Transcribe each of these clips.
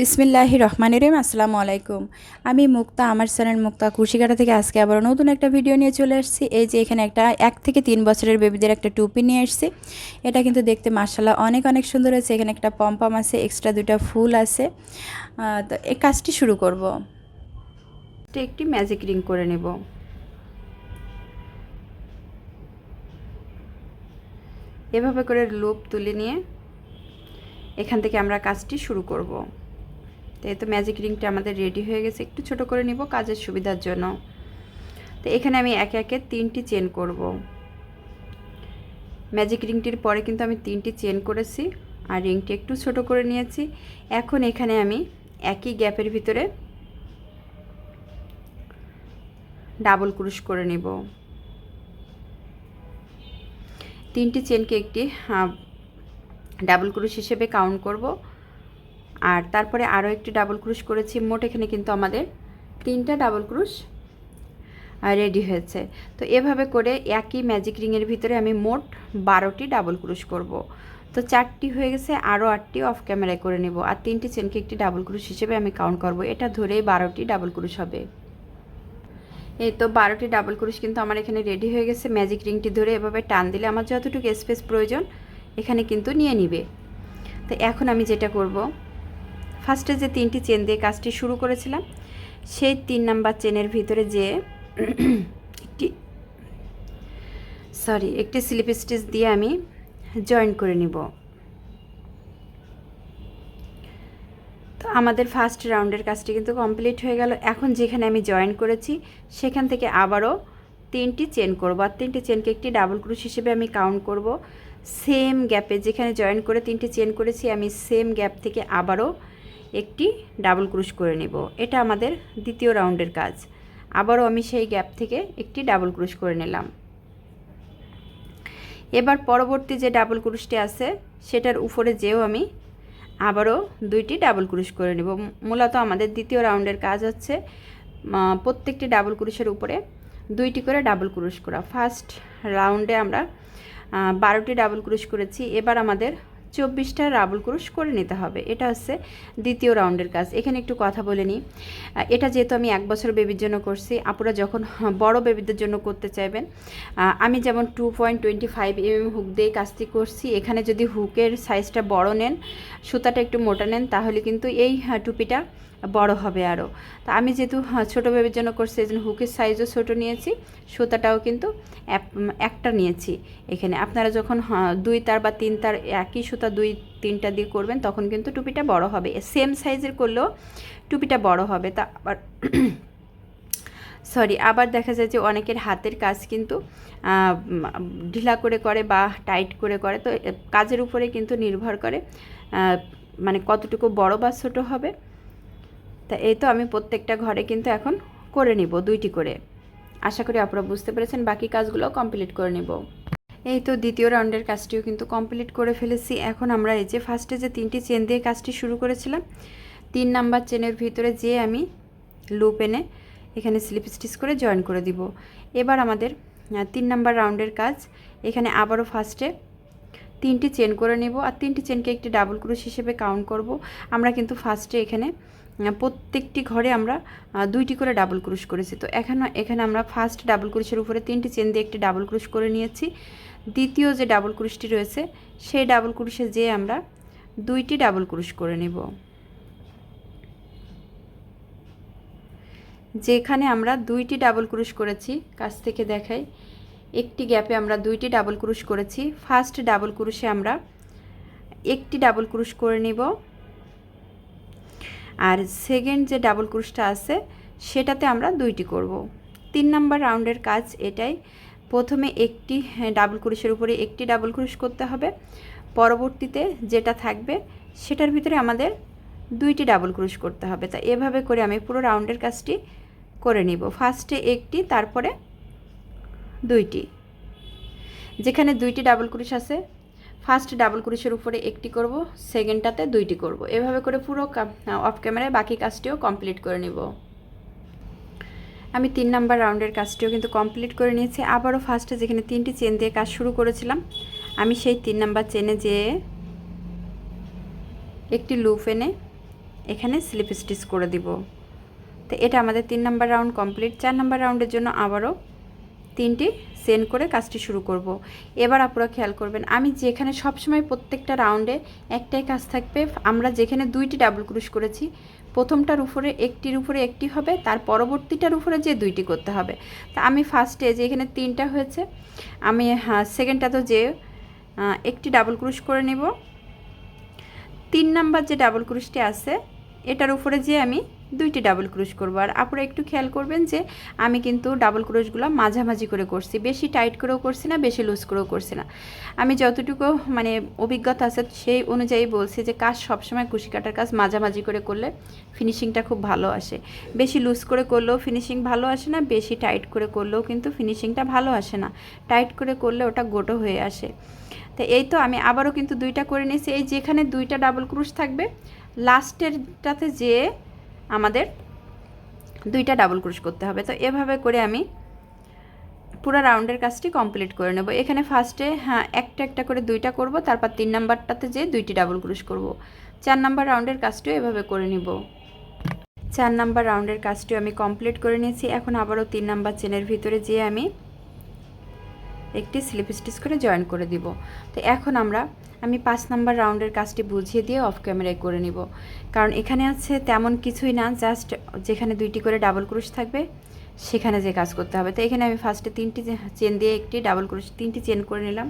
বিসমিল্লাহ রহমান রহিম, আসসালামু আলাইকুম। আমি মুক্তা, আমার চ্যানেল মুক্তা কুশিকাটা থেকে আজকে আবার নতুন একটা ভিডিও নিয়ে চলে আসছি। এই যে এখানে একটা এক থেকে তিন বছরের বেবিদের একটা টুপি নিয়ে আসছি। এটা কিন্তু দেখতে মার্শাল্লাহ অনেক অনেক সুন্দর হয়েছে। এখানে একটা পম্পাম আছে এক্সট্রা দুটা ফুল আছে। তো এই কাজটি শুরু করব। একটি ম্যাজিক রিং করে নেব। এভাবে করে লুপ তুলে নিয়ে এখান থেকে আমরা কাজটি শুরু করব। তো এই তো ম্যাজিক রিংটা আমাদের রেডি হয়ে গেছে। একটু ছোট করে নিব কাজের সুবিধার জন্য। তো এখানে আমি একে একে তিনটি চেন করব। ম্যাজিক রিংটির পরে কিন্তু আমি তিনটি চেন করেছি আর রিংটি একটু ছোট করে নিয়েছি। এখন এখানে আমি একই গ্যাপের ভিতরে ডাবল ক্রুশ করে নেব। তিনটি চেনকে একটি ডাবল ক্রুশ হিসেবে কাউন্ট করব। আর তারপরে আরও একটি ডাবল ক্রুশ করেছি। মোট এখানে কিন্তু আমাদের তিনটা ডাবল ক্রুশ রেডি হয়েছে। তো এভাবে করে একই ম্যাজিক রিংয়ের ভিতরে আমি মোট বারোটি ডাবল ক্রুশ করব। তো চারটি হয়ে গেছে, আরও আটটি অফ ক্যামেরায় করে নেব। আর তিনটি চেনকে একটি ডাবল ক্রুশ হিসেবে আমি কাউন্ট করব। এটা ধরেই বারোটি ডাবল ক্রুশ হবে। এই তো বারোটি ডাবল ক্রুশ কিন্তু আমার এখানে রেডি হয়ে গেছে। ম্যাজিক রিংটি ধরে এভাবে টান দিলে আমার যতটুকু স্পেস প্রয়োজন, এখানে কিন্তু নিয়ে নিবে। তো এখন আমি যেটা করব ফার্স্টে যে তিনটি চেন দিয়ে কাজটি শুরু করেছিলাম, সেই তিন নাম্বার চেনের ভিতরে যে একটি সরি একটি স্লিপ স্টিচ দিয়ে আমি জয়েন করে নিব। তো আমাদের ফার্স্ট রাউন্ডের কাজটি কিন্তু কমপ্লিট হয়ে গেল। এখন যেখানে আমি জয়েন করেছি, সেখান থেকে আবারও তিনটি চেন করব। আর তিনটি চেনকে একটি ডাবল ক্রুশ হিসেবে আমি কাউন্ট করব। সেম গ্যাপে যেখানে জয়েন করে তিনটি চেন করেছি, আমি সেম গ্যাপ থেকে আবারও একটি ডাবল ক্রুশ করে নেব। এটা আমাদের দ্বিতীয় রাউন্ডের কাজ। আবারও আমি সেই গ্যাপ থেকে একটি ডাবল ক্রুশ করে নিলাম। এবার পরবর্তী যে ডাবল ক্রুশটি আছে, সেটার উপরে যেও আমি আবারও দুইটি ডাবল ক্রুশ করে নেব। মূলত আমাদের দ্বিতীয় রাউন্ডের কাজ হচ্ছে প্রত্যেকটি ডাবল ক্রুশের উপরে দুইটি করে ডাবল ক্রুশ করা। ফার্স্ট রাউন্ডে আমরা বারোটি ডাবল ক্রুশ করেছি। এবার আমাদের চব্বিশটা রাবুল ক্রুশ করে নিতে হবে। এটা হচ্ছে দ্বিতীয় রাউন্ডের কাজ। এখানে একটু কথা বলে নিই। এটা যেহেতু আমি এক বছর বেবির জন্য করছি, আপুরা যখন বড় বেবিদের জন্য করতে চাইবেন আমি যেমন two point twenty five M hook দিয়ে কাজটি করছি, এখানে যদি হুকের সাইজটা বড় নেন, সুতাটা একটু মোটা নেন, তাহলে কিন্তু এই টুপিটা বড় হবে আরও তা আমি যেহেতু ছোটো বেবির জন্য করছি এই জন্য হুকের সাইজও ছোটো নিয়েছি, সুতাটাও কিন্তু একটা নিয়েছি এখানে। আপনারা যখন দুই তার বা তিন তার একই সুতা দুই, তিনটা দিয়ে করবেন, তখন কিন্তু টুপিটা বড় হবে। সেম সাইজের করলেও টুপিটা বড় হবে। তা আবার সরি আবার দেখা যায় যে অনেকের হাতের কাজ কিন্তু ঢিলা করে করে বা টাইট করে করে, তো কাজের উপরে কিন্তু নির্ভর করে মানে কতটুকু বড় বা ছোটো হবে। তা এই তো আমি প্রত্যেকটা ঘরে কিন্তু এখন করে নিব, দুইটি করে। আশা করি আপনারা বুঝতে পেরেছেন, বাকি কাজগুলো কমপ্লিট করে নিব। এই তো দ্বিতীয় রাউন্ডের কাজটিও কিন্তু কমপ্লিট করে ফেলেছি। এখন আমরা এই যে ফার্স্টে যে তিনটি চেন দিয়ে কাজটি শুরু করেছিলাম, তিন নাম্বার চেনের ভিতরে যে আমি লুপ এনে এখানে স্লিপ স্টিচ করে জয়েন করে দিব। এবার আমাদের তিন নাম্বার রাউন্ডের কাজ, এখানে আবারও ফার্স্টে তিনটি চেন করে নেব আর তিনটি চেনকে একটি ডাবল ক্রুশ হিসেবে কাউন্ট করব। আমরা কিন্তু ফার্স্টে এখানে প্রত্যেকটি ঘরে আমরা দুইটি করে ডাবল ক্রুশ করেছি। তো এখানে এখানে আমরা ফার্স্ট ডাবল ক্রুশের উপরে তিনটি চেন দিয়ে একটি ডাবল ক্রুশ করে নিয়েছি। দ্বিতীয় যে ডাবল ক্রুশটি রয়েছে, সেই ডাবল ক্রুশে যেয়ে আমরা দুইটি ডাবল ক্রুশ করে নেব। যেখানে আমরা দুইটি ডাবল ক্রুশ করেছি, কাছ থেকে দেখাই। একটি গ্যাপে আমরা দুইটি ডাবল ক্রুশ করেছি। ফার্স্ট ডাবল ক্রুশে আমরা একটি ডাবল ক্রুশ করে নেব। আর সেকেন্ড যে ডাবল ক্রুশটা আছে, সেটাতে আমরা দুইটি করব। তিন নাম্বার রাউন্ডের কাজ এটাই। প্রথমে একটি ডাবল ক্রুশের উপরে একটি ডাবল ক্রুশ করতে হবে। পরবর্তীতে যেটা থাকবে, সেটার ভিতরে আমাদের দুইটি ডাবল ক্রুশ করতে হবে। তা এভাবে করে আমি পুরো রাউন্ডের কাজটি করে নিব। ফার্স্টে একটি, তারপরে দুইটি। যেখানে দুইটি ডাবল ক্রুশ আছে, ফার্স্ট ডাবল ক্রুশের উপরে একটি করব, সেকেন্ডটাতে দুইটি করব। এভাবে করে পুরো অফ ক্যামেরায় বাকি কাজটিও কমপ্লিট করে নিব। আমি তিন নাম্বার রাউন্ডের কাজটিও কিন্তু কমপ্লিট করে নিয়েছি। আবারও ফার্স্টে যেখানে তিনটি চেন দিয়ে কাজ শুরু করেছিলাম, আমি সেই তিন নাম্বার চেনে যেয়ে একটি লুপ এনে এখানে স্লিপ স্টিচ করে দিব। তো এটা আমাদের তিন নাম্বার রাউন্ড কমপ্লিট চার নাম্বার রাউন্ডের জন্য আবারও তিনটি সেন করে কাজটি শুরু করব। এবার আপনারা খেয়াল করবেন, আমি যেখানে সবসময় প্রত্যেকটা রাউন্ডে একটাই কাজ থাকবে, আমরা যেখানে দুইটি ডাবল ক্রুশ করেছি, প্রথমটার উপরে একটির উপরে একটি হবে, তার পরবর্তীটার উপরে যে দুইটি করতে হবে তা আমি ফার্স্টে যে এখানে তিনটা হয়েছে, আমি সেকেন্ডটা তো যে একটি ডাবল ক্রুশ করে নেব তিন নাম্বার যে ডাবল ক্রুশটি আছে এটার উপরে যে আমি দুইটি ডাবল ক্রুশ করব। আর আপনারা একটু খেয়াল করবেন যে আমি কিন্তু ডাবল ক্রুশগুলো মাঝামাঝি করে করছি। বেশি টাইট করেও করছি না, বেশি লুজ করেও করছি না। আমি যতটুকু মানে অভিজ্ঞতা আছে সেই অনুযায়ী বলছি যে কাজ সবসময় কুশি কাটার কাজ মাঝামাঝি করে করলে ফিনিশিংটা খুব ভালো আসে। বেশি লুজ করে করলেও ফিনিশিং ভালো আসে না, বেশি টাইট করে করলেও কিন্তু ফিনিশিংটা ভালো আসে না। টাইট করে করলে ওটা গোটো হয়ে আসে। তো এই তো আমি আবারও কিন্তু দুইটা করে নিয়েছি। এই যেখানে দুইটা ডাবল ক্রুশ থাকবে লাস্টেরটাতে যে আমাদের দুইটা ডাবল ক্রুশ করতে হবে। তো এভাবে করে আমি পুরো রাউন্ডের কাজটি কমপ্লিট করে নেব। এখানে ফার্স্টে হ্যাঁ একটা একটা করে দুইটা করব, তারপর তিন নাম্বারটাতে যে দুইটি ডাবল ক্রুশ করব। চার নাম্বার রাউন্ডের কাজটিও এভাবে করে নিব। চার নাম্বার রাউন্ডের কাজটিও আমি কমপ্লিট করে নিয়েছি। এখন আবারও তিন নাম্বার চেনের ভিতরে যেয়ে আমি একটি স্লিপ স্টিচ করে জয়েন করে দিব। তো এখন আমরা আমি পাঁচ নাম্বার রাউন্ডের কাজটি বুঝিয়ে দিয়ে অফ ক্যামেরায় করে নিব। কারণ এখানে আছে তেমন কিছুই না জাস্ট যেখানে দুইটি করে ডাবল ক্রুশ থাকবে, সেখানে যে কাজ করতে হবে। তো এখানে আমি ফার্স্টে তিনটি চেন দিয়ে একটি ডাবল ক্রুশ তিনটি চেন করে নিলাম।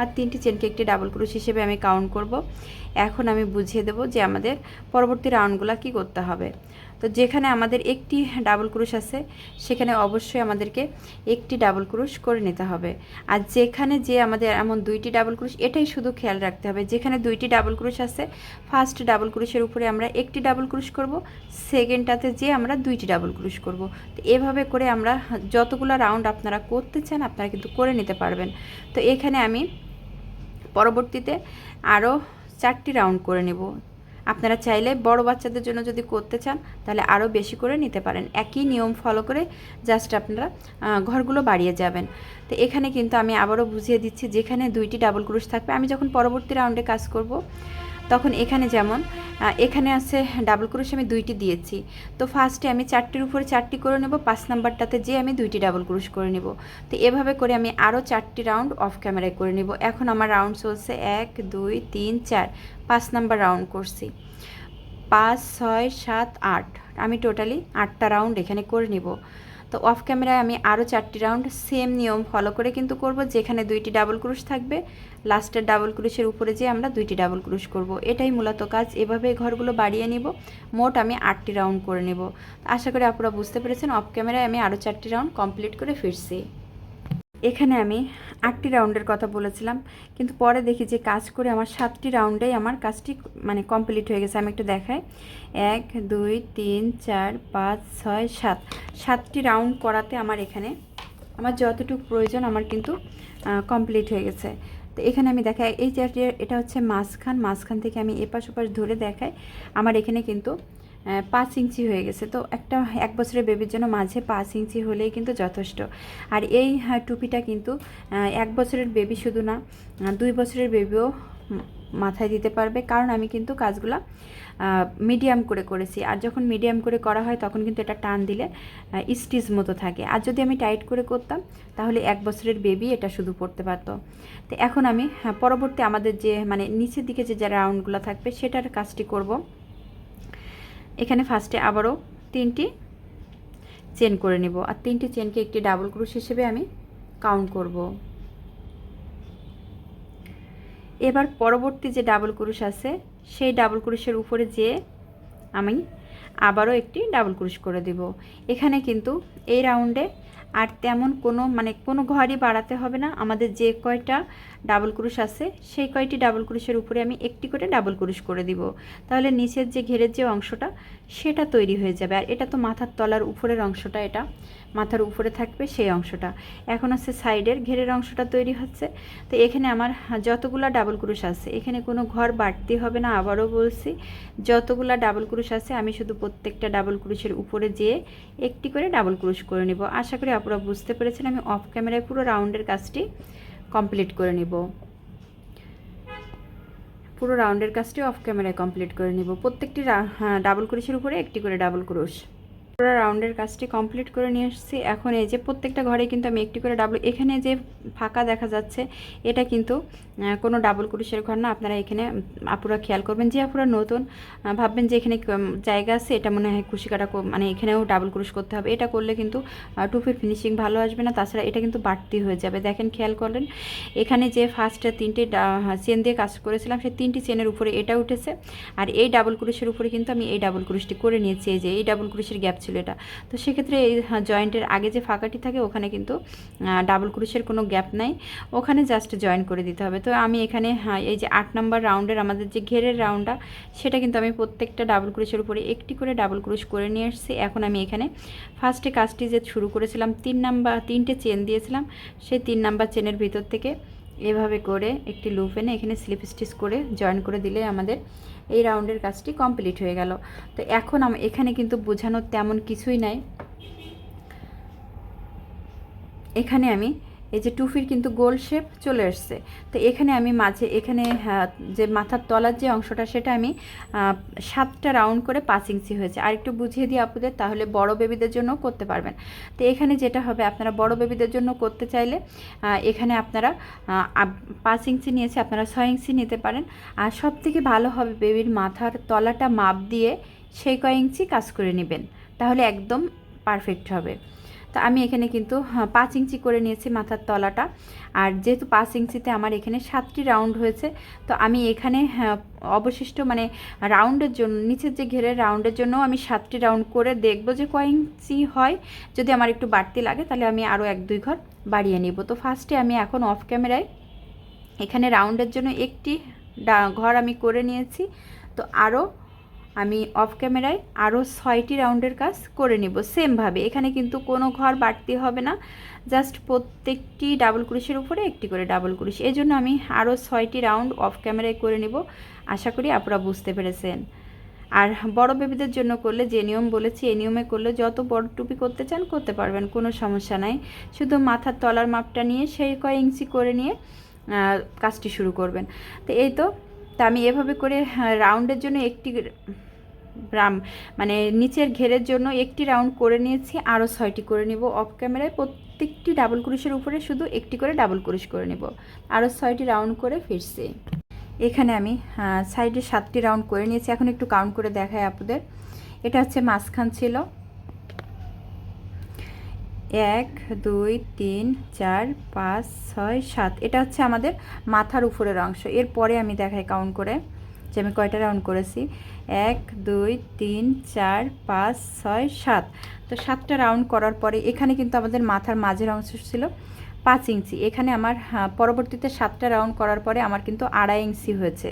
আর তিনটি চেনকে একটি ডাবল ক্রুশ হিসেবে আমি কাউন্ট করব। এখন আমি বুঝিয়ে দেব যে আমাদের পরবর্তী রাউন্ডগুলো কি করতে হবে। তো যেখানে আমাদের একটি ডাবল ক্রুশ আছে, সেখানে অবশ্যই আমাদেরকে একটি ডাবল ক্রুশ করে নিতে হবে। আর যেখানে যে আমাদের এমন দুইটি ডাবল ক্রুশ, এটাই শুধু খেয়াল রাখতে হবে। যেখানে দুইটি ডাবল ক্রুশ আছে ফার্স্ট ডাবল ক্রুশের উপরে আমরা একটি ডাবল ক্রুশ করব সেকেন্ডটাতে যে আমরা দুইটি ডাবল ক্রুশ করব। তো এভাবে করে আমরা যতগুলো রাউন্ড আপনারা করতে চান, আপনারা কিন্তু করে নিতে পারবেন। তো এখানে আমি পরবর্তীতে আরও চারটি রাউন্ড করে নেব। আপনারা চাইলে বড় বাচ্চাদের জন্য যদি করতে চান, তাহলে আরও বেশি করে নিতে পারেন। একই নিয়ম ফলো করে জাস্ট আপনারা ঘরগুলো বাড়িয়ে যাবেন। তো এখানে কিন্তু আমি আবারও বুঝিয়ে দিচ্ছি, যেখানে দুইটি ডাবল ক্রুশ থাকবে, আমি যখন পরবর্তী রাউন্ডে কাজ করব তখন এখানে যেমন এখানে আছে ডাবল ক্রুশ আমি দুইটি দিয়েছি। তো ফার্স্টে আমি চারটির উপরে চারটি করে নেব, পাঁচ নাম্বারটাতে যে আমি দুইটি ডাবল ক্রুশ করে নেব। তো এভাবে করে আমি আরও চারটি রাউন্ড অফ ক্যামেরায় করে নেব। এখন আমার রাউন্ড চলছে এক, দুই, তিন, চার, পাঁচ নাম্বার রাউন্ড করছি। পাঁচ, ছয়, সাত, আট, আমি টোটালি আটটা রাউন্ড এখানে করে নিব। তো অফ ক্যামেরায় আমি আরও চারটি রাউন্ড সেম নিয়ম ফলো করে কিন্তু করব, যেখানে দুইটি ডাবল ক্রুশ থাকবে। লাস্টের ডাবল ক্রুশের উপরে যে আমরা দুইটি ডাবল ক্রুশ করব। এটাই মূলত কাজ। এভাবে ঘরগুলো বাড়িয়ে নিব। মোট আমি আটটি রাউন্ড করে নেব। আশা করি আপনারা বুঝতে পেরেছেন অফ ক্যামেরায় আমি আরও চারটি রাউন্ড কমপ্লিট করে ফিরছি। এখানে আমি আটটি রাউন্ডের কথা বলেছিলাম, কিন্তু পরে দেখি যে কাজ করে আমার সাতটি রাউন্ডেই আমার কাজটি মানে কমপ্লিট হয়ে গেছে। আমি একটু দেখাই। এক, দুই, তিন, চার, পাঁচ, ছয়, সাত। সাতটি রাউন্ড করাতে আমার এখানে আমার যতটুকু প্রয়োজন আমার কিন্তু কমপ্লিট হয়ে গেছে। তো এখানে আমি দেখাই, এই যে এটা হচ্ছে মাঝখান। মাঝখান থেকে আমি এপাশ ওপাশ ধরে দেখাই, আমার এখানে কিন্তু পাঁচ ইঞ্চি হয়ে গেছে। তো একটা এক বছরের বেবির জন্য মাঝে পাঁচ ইঞ্চি হলেই কিন্তু যথেষ্ট। আর এই হ্যাঁ, টুপিটা কিন্তু এক বছরের বেবি শুধু না দুই বছরের বেবিও মাথায় দিতে পারবে। কারণ আমি কিন্তু কাজগুলো মিডিয়াম করে করেছি। আর যখন মিডিয়াম করে করা হয় তখন কিন্তু এটা টান দিলে স্টিচ মতো থাকে। আর যদি আমি টাইট করে করতাম তাহলে এক বছরের বেবি এটা শুধু পড়তে পারতো। তো এখন আমি হ্যাঁ, পরবর্তী আমাদের যে মানে নিচের দিকে যে রাউন্ডগুলো থাকবে সেটার কাজটি করব। এখানে ফার্স্টে আবারও তিনটি চেন করে নেব। আর তিনটি চেনকে একটি ডাবল ক্রুশ হিসেবে আমি কাউন্ট করব। এবার পরবর্তী যে ডাবল ক্রুশ আছে, সেই ডাবল ক্রুশের উপরে যে আমি আবারও একটি ডাবল ক্রুশ করে দেব। এখানে কিন্তু এই রাউন্ডে আর তেমন কোনো মানে কোনো ঘরই বাড়াতে হবে না। আমাদের যে কয়টা ডাবল ক্রুশ আছে, সেই কয়টি ডাবল ক্রুশের উপরে আমি একটি করে ডাবল ক্রুশ করে দিব। তাহলে নিচের যে ঘেরের যে অংশটা, সেটা তৈরি হয়ে যাবে। আর এটা তো মাথার তলার উপরের অংশটা এটা, মাথার উপরে থাকবে সেই অংশটা। এখন আছে সাইডের ঘেরের অংশটা তৈরি হচ্ছে। তো এখানে আমার যতগুলা ডাবল ক্রুশ আছে, এখানে কোনো ঘর বাড়তি হবে না, আবারও বলছি, যতগুলা ডাবল ক্রুশ আছে, আমি শুধু প্রত্যেকটা ডাবল ক্রুশের উপরে যেয়ে একটি করে ডাবল ক্রুশ করে নেব। আশা করি আপনারা বুঝতে পেরেছেন, আমি অফ ক্যামেরায় পুরো রাউন্ডের কাজটি কমপ্লিট করে নিব। পুরো রাউন্ডের কাজটি অফ ক্যামেরায় কমপ্লিট করে নিব। প্রত্যেকটি ডাবল ক্রোশের উপরে একটি করে ডাবল ক্রুশ পুরো রাউন্ডের কাজটি কমপ্লিট করে নিয়ে এসেছি। এখন এই যে প্রত্যেকটা ঘরে কিন্তু আমি একটি করে ডাবল এখানে যে ফাঁকা দেখা যাচ্ছে, এটা কিন্তু কোনো ডাবল ক্রুশের ঘর না। আপনারা এখানে আপুরা খেয়াল করবেন। যে আপুরা নতুন ভাববেন যে এখানে জায়গা আছে, এটা মনে হয় কুশি কাটা মানে এখানেও ডাবল ক্রুশ করতে হবে। এটা করলে কিন্তু টুপির ফিনিশিং ভালো আসবে না। তাছাড়া এটা কিন্তু বাড়তি হয়ে যাবে। দেখেন, খেয়াল করলেন? এখানে যে ফার্স্টে তিনটে চেন দিয়ে কাজ করেছিলাম, সেই তিনটি চেনের উপরে এটা উঠেছে। আর এই ডাবল ক্রুশের উপরে কিন্তু আমি এই ডাবল ক্রুশটি করে নিয়েছি। যে, এই ডাবল ক্রুশের গ্যাপ ছিল। এটা। তো সেক্ষেত্রে এই জয়েন্টের আগে যে ফাঁকাটি থাকে ওখানে কিন্তু ডাবল ক্রুশের কোনো গ্যাপ নাই। ওখানে জাস্ট জয়েন করে দিতে হবে। তো আমি এখানে হ্যাঁ, এই যে আট নম্বর রাউন্ডের আমাদের যে ঘেরের রাউন্ডটা সেটা কিন্তু আমি প্রত্যেকটা ডাবল ক্রুশের উপরে একটি করে ডাবল ক্রুশ করে নিয়ে এসেছি। এখন আমি এখানে ফার্স্টে কাজটি যে শুরু করেছিলাম তিন নাম্বার তিনটে চেন দিয়েছিলাম। সেই তিন নাম্বার চেনের ভিতর থেকে এভাবে করে একটি লুপ এনে এখানে স্লিপ স্টিচ করে জয়েন করে দিলে আমাদের এই রাউন্ডের কাজটি কমপ্লিট হয়ে গেল। তো এখন আম, এখানে কিন্তু বোঝানোর তেমন কিছুই নাই। এখানে আমি এই যে টুফির কিন্তু গোল শেপ চলে এসছে। তো এখানে আমি মাঝে এখানে আহ, যে মাথার তলার যে অংশটা সেটা আমি সাতটা রাউন্ড করে পাঁচ ইঞ্চি হয়েছে। আর একটু বুঝিয়ে দিই আপুদের তাহলে বড় বেবিদের জন্য করতে পারবেন। তো এখানে যেটা হবে আপনারা বড় বেবিদের জন্য করতে চাইলে এখানে আপনারা পাঁচ ইঞ্চি নিয়েছে আপনারা ছয় ইঞ্চি নিতে পারেন। আর সব থেকে ভালো হবে বেবির মাথার তলাটা মাপ দিয়ে সেই কয় ইঞ্চি কাজ করে নেবেন। তাহলে একদম পারফেক্ট হবে। তো আমি এখানে কিন্তু হ্যাঁ, পাঁচ ইঞ্চি করে নিয়েছি মাথার তলাটা। আর যেহেতু পাঁচ ইঞ্চিতে আমার এখানে সাতটি রাউন্ড হয়েছে তো আমি এখানে হ্যাঁ, অবশিষ্ট মানে রাউন্ডের জন্য নিচের যে ঘেরের রাউন্ডের জন্য আমি সাতটি রাউন্ড করে দেখব যে কয় ইঞ্চি হয়। যদি আমার একটু বাড়তি লাগে তাহলে আমি আরও এক দুই ঘর বাড়িয়ে নিব। তো ফার্স্টে আমি এখন অফ ক্যামেরায় এখানে রাউন্ডের জন্য একটি ঘর আমি করে নিয়েছি। তো আরও আমি অফ ক্যামেরায় আরও ছয়টি রাউন্ডের কাজ করে নিব সেমভাবে এখানে কিন্তু কোনো ঘর বাড়তি হবে না। জাস্ট প্রত্যেকটি ডাবল ক্রুশের উপরে একটি করে ডাবল ক্রুশ। এই জন্য আমি আরও ছয়টি রাউন্ড অফ ক্যামেরায় করে নিব। আশা করি আপনারা বুঝতে পেরেছেন। আর বড় বেবিদের জন্য করলে যে নিয়ম বলেছি, এই নিয়মে করলে যত বড় টুপি করতে চান করতে পারবেন, কোনো সমস্যা নাই। শুধু মাথার তলার মাপটা নিয়ে সেই কয় ইঞ্চি করে নিয়ে কাজটি শুরু করবেন। তো এই তো, তা আমি এভাবে করে রাউন্ডের জন্য একটি রাম মানে নিচের ঘেরের জন্য একটি রাউন্ড করে নিয়েছি, আরও ছয়টি করে নিব অফ ক্যামেরায় প্রত্যেকটি ডাবল কুরুশের উপরে শুধু একটি করে ডাবল কুরুশ করে নিব। আরও ছয়টি রাউন্ড করে ফিরছি। এখানে আমি সাইডে সাতটি রাউন্ড করে নিয়েছি। এখন একটু কাউন্ট করে দেখাই আপনাদের। এটা হচ্ছে মাঝখান ছিল। এক, দুই, তিন, চার, পাঁচ, ছয়, সাত। এটা হচ্ছে আমাদের মাথার উপরের অংশ। এরপরে আমি দেখাই কাউন্ট করে। যে আমি কয়টা রাউন্ড করেছি? এক, দুই, তিন, চার, পাঁচ, ছয়, সাত। তো সাতটা রাউন্ড করার পরে এখানে কিন্তু আমাদের মাথার মাঝের অংশ ছিল। পাঁচ ইঞ্চি। এখানে আমার হ্যাঁ, পরবর্তীতে সাতটা রাউন্ড করার পরে আমার কিন্তু আড়াই ইঞ্চি হয়েছে।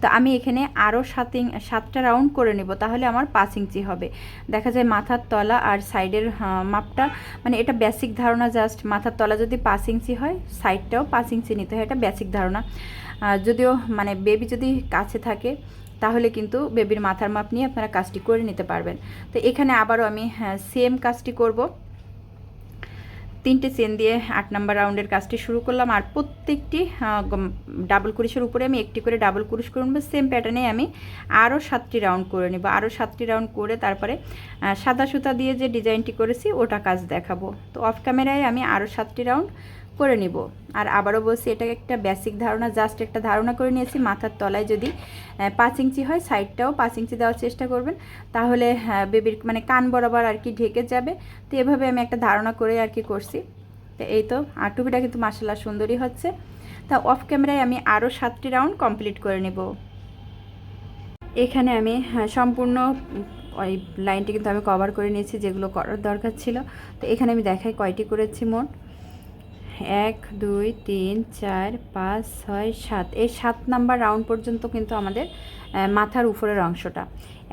তো আমি এখানে আরও সাত সাতটা রাউন্ড করে নেব তাহলে আমার পাঁচ ইঞ্চি হবে। দেখা যায় মাথার তলা আর সাইডের মাপটা মানে এটা বেসিক ধারণা জাস্ট মাথার তলা যদি পাঁচ ইঞ্চি হয় সাইডটাও পাঁচ ইঞ্চি নিতে হয় এটা বেসিক ধারণা। যদিও মানে বেবি যদি কাছে থাকে তাহলে কিন্তু বেবির মাথার মাপ নিয়ে আপনারা কাজটি করে নিতে পারবেন। তো এখানে আবারও আমি সেম কাজটি করব। তিনটে চেন দিয়ে আট নাম্বার রাউন্ডের কাজটি শুরু করলাম। আর প্রত্যেকটি ডাবল কুরিশের উপরে আমি একটি করে ডাবল কুরিশ করে নেব। সেম প্যাটার্নে আমি আরও সাতটি রাউন্ড করে নেব। আরও সাতটি রাউন্ড করে তারপরে সাদা সুতা দিয়ে যে ডিজাইনটি করেছি, ওটা কাজ দেখাবো। তো অফ ক্যামেরায় আমি আরও সাতটি রাউন্ড করে নিব। আর আবারও বলছি এটা একটা বেসিক ধারণা জাস্ট একটা ধারণা করে নিয়েছি মাথার তলায় যদি পাঁচ ইঞ্চি হয় সাইডটাও পাঁচ ইঞ্চি দেওয়ার চেষ্টা করবেন। তাহলে বেবির মানে কান বরাবর আর কি ঢেকে যাবে। তো এভাবে আমি একটা ধারণা করে আর কি করছি। তো এই তো আর টুপিটা কিন্তু মাসাল্লাহ সুন্দরই হচ্ছে। তা অফ ক্যামেরায় আমি আরও সাতটি রাউন্ড কমপ্লিট করে নেব। এখানে আমি হ্যাঁ, সম্পূর্ণ ওই লাইনটি কিন্তু আমি কভার করে নিয়েছি যেগুলো করার দরকার ছিল। তো এখানে আমি দেখাই কয়টি করেছি মোট। এক, দুই, তিন, চার, পাঁচ, ছয়, সাত। এই সাত নাম্বার রাউন্ড পর্যন্ত কিন্তু আমাদের মাথার উপরের অংশটা।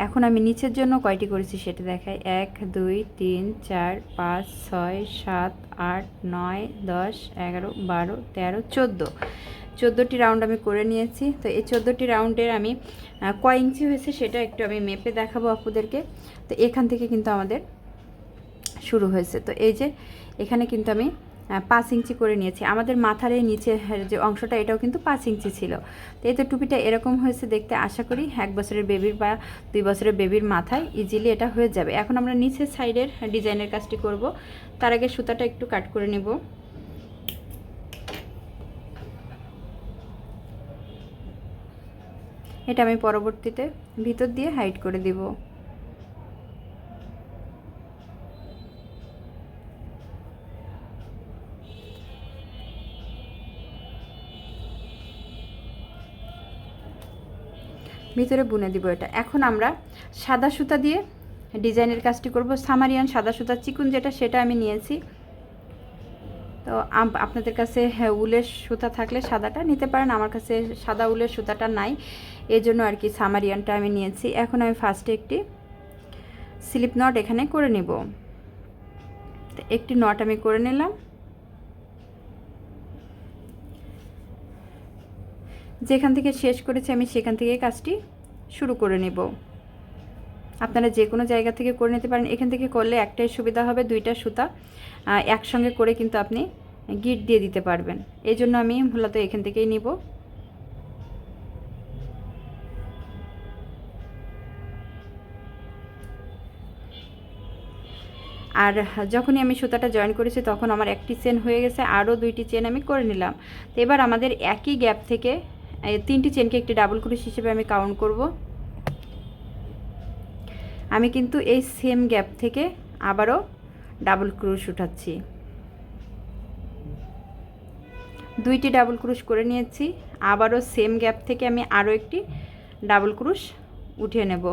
এখন আমি নিচের জন্য কয়টি করেছি সেটা দেখাই। এক, দুই, তিন, চার, পাঁচ, ছয়, সাত, আট, নয়, দশ, এগারো, বারো, তেরো, চোদ্দ। চোদ্দোটি রাউন্ড আমি করে নিয়েছি। তো এই চোদ্দোটি রাউন্ডের আমি কয় ইঞ্চি হয়েছে সেটা একটু আমি মেপে দেখাবো আপুদেরকে। তো এখান থেকে কিন্তু আমাদের শুরু হয়েছে। তো এই যে, এখানে কিন্তু আমি পাঁচ ইঞ্চি করে নিয়েছি। আমাদের মাথার এই নিচে যে অংশটা, এটাও কিন্তু পাঁচ ইঞ্চি ছিল। তো এই তো টুপিটা এরকম হয়েছে দেখতে, আশা করি এক বছরের বেবির বা দুই বছরের বেবির মাথায় ইজিলি এটা হয়ে যাবে। এখন আমরা নিচের সাইডের ডিজাইনের কাজটি করব। তার আগে সুতাটা একটু কাট করে নেব। এটা আমি পরবর্তীতে ভিতর দিয়ে হাইট করে দিব। ভিতরে বুনে দিব এটা। এখন আমরা সাদা সুতা দিয়ে ডিজাইনের কাজটি করব। সামারিয়ান সাদা সুতা চিকুন যেটা সেটা আমি নিয়েছি। তো আপনাদের কাছে হ্যাঁ, উলের সুতা থাকলে সাদাটা নিতে পারেন। আমার কাছে সাদা উলের সুতাটা নাই। এই জন্য আর কি সামারিয়ানটা আমি নিয়েছি। এখন আমি ফার্স্টে একটি স্লিপ নট এখানে করে নেব। একটি নট আমি করে নিলাম। যেখান থেকে শেষ করেছি আমি সেখান থেকে কাজটি শুরু করে নেব। আপনারা যে কোনো জায়গা থেকে করে নিতে পারেন। এখান থেকে করলে একটাই সুবিধা হবে, দুইটা সুতা একসঙ্গে করে কিন্তু আপনি গিট দিয়ে দিতে পারবেন। এই জন্য আমি মূলত এখান থেকেই নিব। আর যখনই আমি সুতাটা জয়েন করেছি তখন আমার একটি চেন হয়ে গেছে, আরও দুইটি চেন আমি করে নিলাম। তো এবার আমাদের একই গ্যাপ থেকে তিনটি চেনকে একটি ডাবল ক্রুশ হিসেবে আমি কাউন্ট করব। আমি কিন্তু এই সেম গ্যাপ থেকে আবারও ডাবল ক্রুশ উঠাচ্ছি। দুইটি ডাবল ক্রুশ করে নিয়েছি, আবারও সেম গ্যাপ থেকে আমি আরও একটি ডাবল ক্রুশ উঠিয়ে নেব।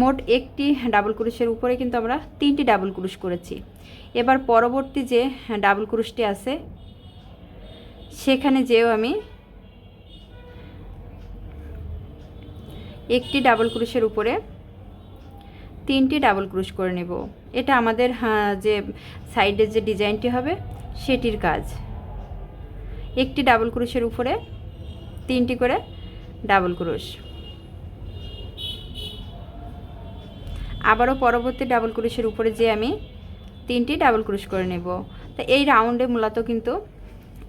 মোট একটি ডাবল ক্রুশের উপরে কিন্তু আমরা তিনটি ডাবল ক্রুশ করেছি। এবার পরবর্তী যে ডাবল ক্রুশটি আছে, সেখানে যেও আমি একটি ডাবল ক্রুশের উপরে তিনটি ডাবল ক্রুশ করে নেব। এটা আমাদের যে সাইডের যে ডিজাইনটি হবে, সেটির কাজ। একটি ডাবল ক্রুশের উপরে তিনটি করে ডাবল ক্রুশ। আবারও পরবর্তী ডাবল ক্রুশের উপরে যে আমি তিনটি ডাবল ক্রুশ করে নেব। তো এই রাউন্ডে মূলত কিন্তু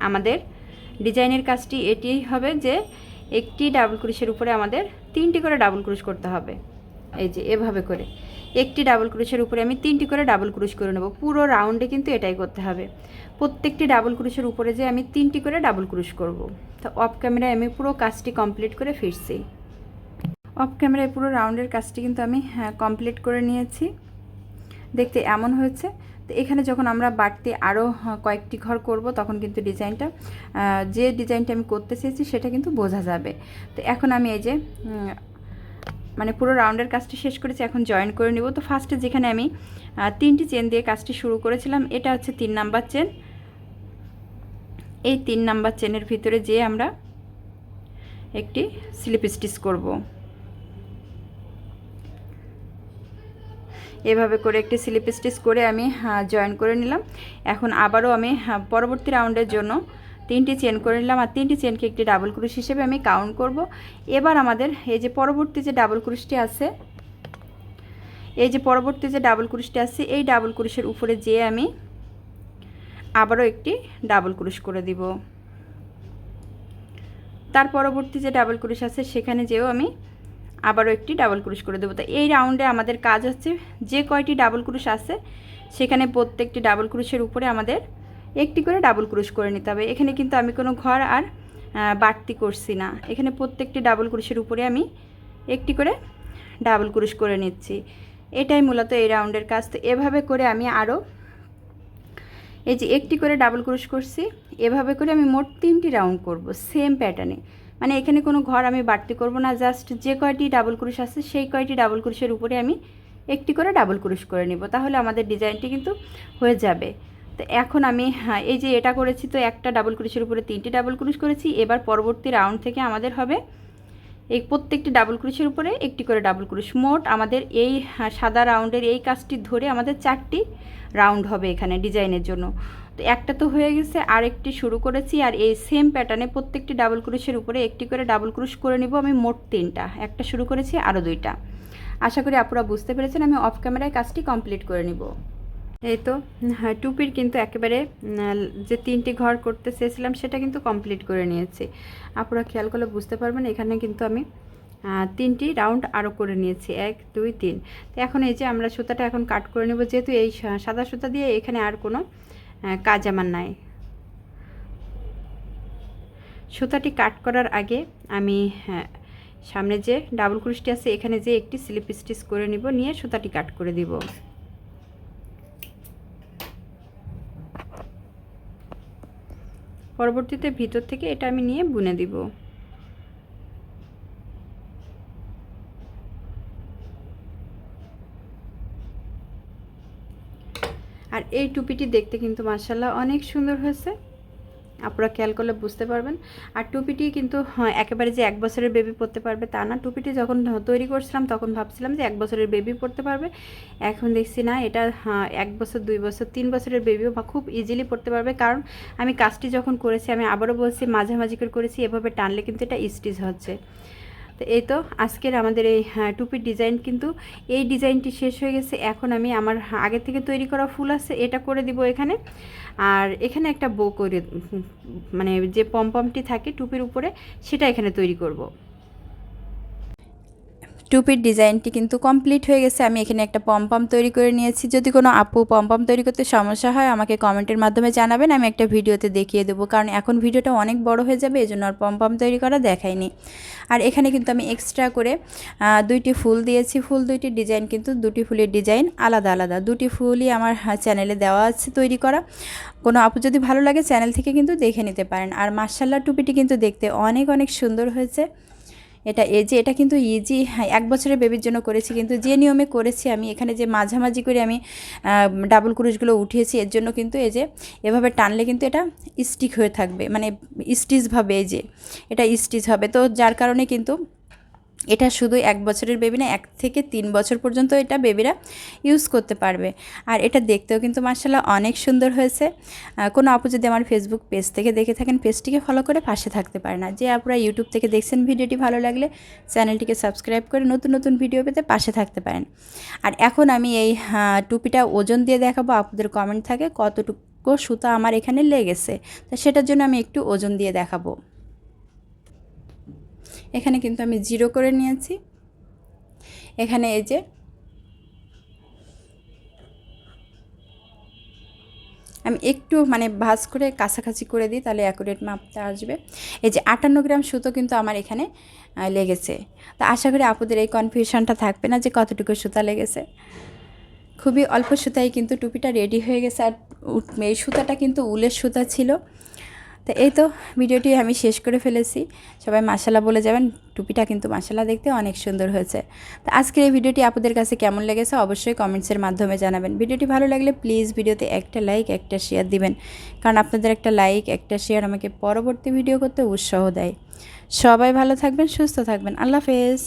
আমাদের ডিজাইনের কাজটি এটি হবে যে একটি ডাবল ক্রুশের উপরে আমাদের তিনটি করে ডাবল ক্রুশ করতে হবে। এই যে, এভাবে করে। একটি ডাবল ক্রুশের উপরে আমি তিনটি করে ডাবল ক্রুশ করে নেব। পুরো রাউন্ডে কিন্তু এটাই করতে হবে। প্রত্যেকটি ডাবল ক্রুশের উপরে যে আমি তিনটি করে ডাবল ক্রুশ করব। তো অফ ক্যামেরায় আমি পুরো কাজটি কমপ্লিট করে ফিরছি। অফ ক্যামেরায় পুরো রাউন্ডের কাজটি কিন্তু আমি কমপ্লিট করে নিয়েছি। দেখতে এমন হয়েছে তো এখানে যখন আমরা বাড়তি আরও কয়েকটি ঘর করব, তখন কিন্তু ডিজাইনটা যে ডিজাইনটা আমি করতে চেয়েছি সেটা কিন্তু বোঝা যাবে। তো এখন আমি এই যে মানে পুরো রাউন্ডের কাজটি শেষ করেছি, এখন জয়েন করে নিব। তো ফার্স্টে যেখানে আমি তিনটি চেন দিয়ে কাজটি শুরু করেছিলাম, এটা হচ্ছে তিন নাম্বার চেন। এই তিন নাম্বার চেনের ভিতরে যে আমরা একটি স্লিপ স্টিচ করব। এভাবে করে একটি স্লিপ স্টিচ করে আমি জয়েন করে নিলাম। এখন আবারও আমি পরবর্তী রাউন্ডের জন্য তিনটি চেন করে নিলাম আর তিনটি চেনকে একটি ডাবল ক্রুশ হিসেবে আমি কাউন্ট করব। এবার আমাদের এই যে পরবর্তী যে ডাবল ক্রুশটি আছে, এই যে পরবর্তী যে ডাবল ক্রুশটি আছে, এই ডাবল ক্রুশের উপরে যেয়ে আমি আবারও একটি ডাবল ক্রুশ করে দিব। তার পরবর্তী যে ডাবল ক্রুশ আছে, সেখানে যেও আমি আবারও একটি ডাবল ক্রুশ করে দেবো। তো এই রাউন্ডে আমাদের কাজ হচ্ছে যে কয়টি ডাবল ক্রুশ আছে, সেখানে প্রত্যেকটি ডাবল ক্রুশের উপরে আমাদের একটি করে ডাবল ক্রুশ করে নিতে হবে। এখানে কিন্তু আমি কোনো ঘর আর বাড়তি করছি না। এখানে প্রত্যেকটি ডাবল ক্রুশের উপরে আমি একটি করে ডাবল ক্রুশ করে নিচ্ছি। এটাই মূলত এই রাউন্ডের কাজ। তো এভাবে করে আমি আরও এই যে একটি করে ডাবল ক্রুশ করছি, এভাবে করে আমি মোট তিনটি রাউন্ড করব, সেম প্যাটার্নে। মানে এখানে কোনো ঘর আমি বাড়তি করব না জাস্ট যে কয়টি ডাবল ক্রুশ আছে সেই কয়টি ডাবল ক্রুশের উপরে আমি একটি করে ডাবল ক্রুশ করে নিব তাহলে আমাদের ডিজাইনটি কিন্তু হয়ে যাবে। তো এখন আমি হ্যাঁ, এই যে এটা করেছি তো একটা ডাবল ক্রুশের উপরে তিনটি ডাবল ক্রুশ করেছি এবার পরবর্তী রাউন্ড থেকে আমাদের হবে এই প্রত্যেকটি ডাবল ক্রুশের উপরে একটি করে ডাবল ক্রুশ মোট আমাদের এই হ্যাঁ, সাদা রাউন্ডের এই কাজটি ধরে আমাদের চারটি রাউন্ড হবে এখানে ডিজাইনের জন্য। একটা তো হয়ে গেছে আর একটি শুরু করেছি আর এই সেম প্যাটার্নে প্রত্যেকটি ডাবল ক্রুশের উপরে একটি করে ডাবল ক্রুশ করে নিব আমি মোট তিনটা। একটা শুরু করেছি আরও দুইটা। আশা করি আপুরা বুঝতে পেরেছেন, আমি অফ ক্যামেরায় কাজটি কমপ্লিট করে নিব। এই তো হ্যাঁ টুপির কিন্তু একেবারে যে তিনটি ঘর করতে চেয়েছিলাম সেটা কিন্তু কমপ্লিট করে নিয়েছি। আপনারা খেয়াল করলে বুঝতে পারবেন, এখানে কিন্তু আমি তিনটি রাউন্ড আরও করে নিয়েছি, এক, দুই, তিন। তো এখন এই যে আমরা সুতাটা এখন কাট করে নেব, যেহেতু এই সাদা সুতা দিয়ে এখানে আর কোনো কাজ আমার নাই। সুতাটি কাট করার আগে আমি হ্যাঁ, সামনে যে ডাবল ক্রুশটি আছে এখানে যে একটি স্লিপ স্টিচ করে নিব নিয়ে সুতাটি কাট করে দিব। পরবর্তীতে ভিতর থেকে এটা আমি নিয়ে বুনে দিব আর এই টুপিটি দেখতে কিন্তু মার্শাল্লাহ অনেক সুন্দর হয়েছে। আপনারা খেয়াল করলে বুঝতে পারবেন। আর টুপিটি কিন্তু হ্যাঁ, একেবারে যে এক বছরের বেবি পরতে পারবে তা না। টুপিটি যখন তৈরি করছিলাম তখন ভাবছিলাম যে এক বছরের বেবি পরতে পারবে। এখন দেখছি না এটা হ্যাঁ, এক বছর দুই বছর তিন বছরের বেবিও খুব ইজিলি পড়তে পারবে। কারণ আমি কাজটি যখন করেছি আমি আবারও বলছি মাঝামাঝি করে করেছি এভাবে টানলে কিন্তু এটা স্টিচ হচ্ছে। তো এই তো আজকের আমাদের এই হ্যাঁ, টুপির ডিজাইন কিন্তু এই ডিজাইনটি শেষ হয়ে গেছে। এখন আমি আমার আগে থেকে তৈরি করা ফুল আছে এটা করে দিব এখানে। আর এখানে একটা বো করে মানে যে পমপমটি থাকে টুপির উপরে সেটা এখানে তৈরি করব। টুপির ডিজাইনটি কিন্তু কমপ্লিট হয়ে গেছে। আমি এখানে একটা পমপম তৈরি করে নিয়েছি। যদি কোনো আপু পমপম তৈরি করতে সমস্যা হয়, আমাকে কমেন্টের মাধ্যমে জানাবেন। আমি একটা ভিডিওতে দেখিয়ে দেবো। কারণ এখন ভিডিওটা অনেক বড় হয়ে যাবে এই জন্য আর পমপম তৈরি করা দেখায়নি আর এখানে কিন্তু আমি এক্সট্রা করে দুইটি ফুল দিয়েছি। ফুল দুইটি ডিজাইন কিন্তু দুটি ফুলের ডিজাইন আলাদা আলাদা। দুটি ফুলই আমার চ্যানেলে দেওয়া আছে তৈরি করা। কোনো আপু যদি ভালো লাগে চ্যানেল থেকে কিন্তু দেখে নিতে পারেন। আর মার্শাল্লাহ টুপিটি কিন্তু দেখতে অনেক অনেক সুন্দর হয়েছে। এটা এই যে, এটা কিন্তু ইজি হ্যাঁ এক বছরের বেবির জন্য করেছি, কিন্তু যে নিয়মে করেছি আমি, এখানে যে মাঝামাঝি করে আমি ডাবল কুরুশগুলো উঠিয়েছি, এর জন্য কিন্তু এই যে, এভাবে টানলে কিন্তু এটা স্টিক হয়ে থাকবে মানে স্টিচ স্টিচভাবে এই যে, এটা স্টিচ হবে। তো যার কারণে কিন্তু এটা শুধু এক বছরের বেবি না, এক থেকে তিন বছর পর্যন্ত এটা বেবিরা ইউজ করতে পারবে। আর এটা দেখতেও কিন্তু মার্শাল্লাহ অনেক সুন্দর হয়েছে। কোনো আপু যদি আমার ফেসবুক পেজ থেকে দেখে থাকেন পেজটিকে ফলো করে পাশে থাকতে পারে না যে আপুরা ইউটিউব থেকে দেখছেন ভিডিওটি ভালো লাগলে চ্যানেলটিকে সাবস্ক্রাইব করে নতুন নতুন ভিডিও পেতে পাশে থাকতে পারেন। আর এখন আমি এই টুপিটা ওজন দিয়ে দেখাবো, আপুদের কমেন্ট থাকে, কতটুকু সুতা আমার এখানে লেগেছে। তা সেটার জন্য আমি একটু ওজন দিয়ে দেখাবো। এখানে কিন্তু আমি জিরো করে নিয়েছি। এখানে এই যে আমি একটু মানে ভাজ করে কাছাকাছি করে দিই, তাহলে অ্যাকুরেট মাপটা আসবে। এই যে আটান্ন গ্রাম সুতো কিন্তু আমার এখানে লেগেছে। তো আশা করি আপুদের এই কনফিউশনটা থাকবে না যে কতটুকু সুতা লেগেছে। খুবই অল্প সুতায় কিন্তু টুপিটা রেডি হয়ে গেছে। আর এই সুতাটা কিন্তু উলের সুতা ছিল। তো এই তো ভিডিওটি আমি শেষ করে ফেলেছি। সবাই মাসালা বলে যাবেন, টুপিটা কিন্তু মাসালা দেখতে অনেক সুন্দর হয়েছে। তো আজকের এই ভিডিওটি আপনাদের কাছে কেমন লেগেছে অবশ্যই কমেন্টসের মাধ্যমে জানাবেন। ভিডিওটি ভালো লাগলে প্লিজ ভিডিওতে একটা লাইক, একটা শেয়ার দিবেন। কারণ আপনাদের একটা লাইক, একটা শেয়ার আমাকে পরবর্তী ভিডিও করতে উৎসাহ দেয়। সবাই ভালো থাকবেন, সুস্থ থাকবেন। আল্লাহ হাফেজ।